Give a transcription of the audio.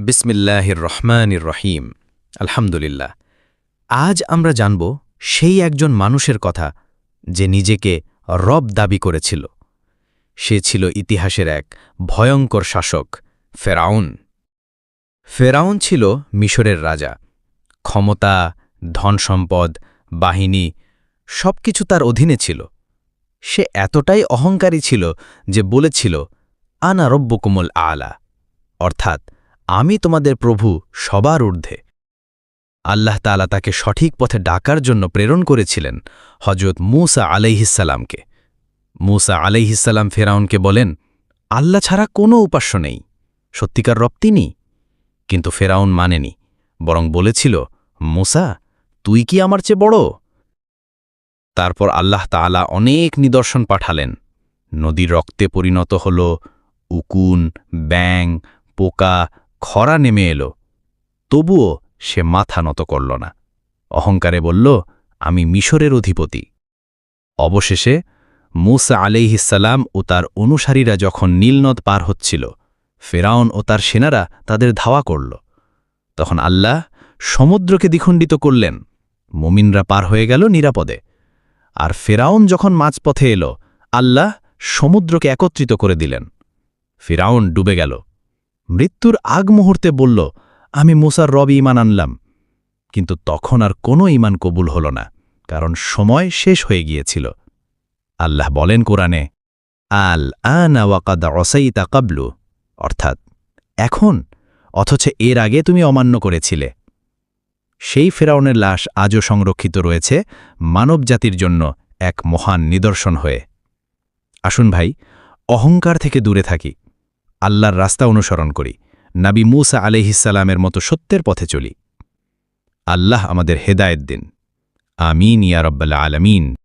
বিসমিল্লাহির রহমানির রহিম। আলহামদুলিল্লাহ। আজ আমরা জানব সেই একজন মানুষের কথা যে নিজেকে রব দাবি করেছিল। সে ছিল ইতিহাসের এক ভয়ঙ্কর শাসক, ফেরাউন। ফেরাউন ছিল মিশরের রাজা। ক্ষমতা, ধনসম্পদ, বাহিনী, সবকিছু তার অধীনে ছিল। সে এতটাই অহংকারী ছিল যে বলেছিল, আনা রব্বকুমল আলা। অর্থাৎ আমি তোমাদের প্রভু সবার ঊর্ধ্বে। আল্লাহ তালা তাকে সঠিক পথে ডাকার জন্য প্রেরণ করেছিলেন হজরত মুসা আলাইহিসাল্লামকে মুসা আলাইহিসাল্লাম ফেরাউনকে বলেন, আল্লাহ ছাড়া কোনো উপাস্য নেই। সত্যিকার রব তিনি। কিন্তু ফেরাউন মানেনি, বরং বলেছিল, মুসা, তুই কি আমার চেয়ে বড়? তারপর আল্লাহ তাআলা অনেক নিদর্শন পাঠালেন। নদী রক্তে পরিণত হল উকুন ব্যাং পোকা খরা নেমে এলো। তবুও সে মাথা নত করল না। অহংকারে বলল, আমি মিশরের অধিপতি। অবশেষে মুসা আলাইহিসাল্লাম ও তার অনুসারীরা যখন নীলনদ পার হচ্ছিল, ফেরাউন ও তার সেনারা তাদের ধাওয়া করল। তখন আল্লাহ সমুদ্রকে দ্বিখণ্ডিত করলেন। মুমিনরা পার হয়ে গেল নিরাপদে। আর ফেরাউন যখন মাঝপথে এলো, আল্লাহ সমুদ্রকে একত্রিত করে দিলেন। ফিরাউন ডুবে গেল। মৃত্যুর আগ মুহূর্তে বলল, আমি মুসার রব ইমান আনলাম। কিন্তু তখন আর কোনো ইমান কবুল হল না, কারণ সময় শেষ হয়ে গিয়েছিল। আল্লাহ বলেন কোরআনে, আল আনা ওয়াকাদা অসাইতা কাবলু। অর্থাৎ, এখন, অথচ এর আগে তুমি অমান্য করেছিলে। সেই ফেরাউনের লাশ আজও সংরক্ষিত রয়েছে মানবজাতির জন্য এক মহান নিদর্শন হয়ে। আসুন ভাই, অহংকার থেকে দূরে থাকি। আল্লাহর রাস্তা অনুসরণ করি। নাবি মুসা আলহিসাল্লামের মতো সত্যের পথে চলি। আল্লাহ আমাদের হেদায়েত দিন। আমিন ইয়া আলমিন।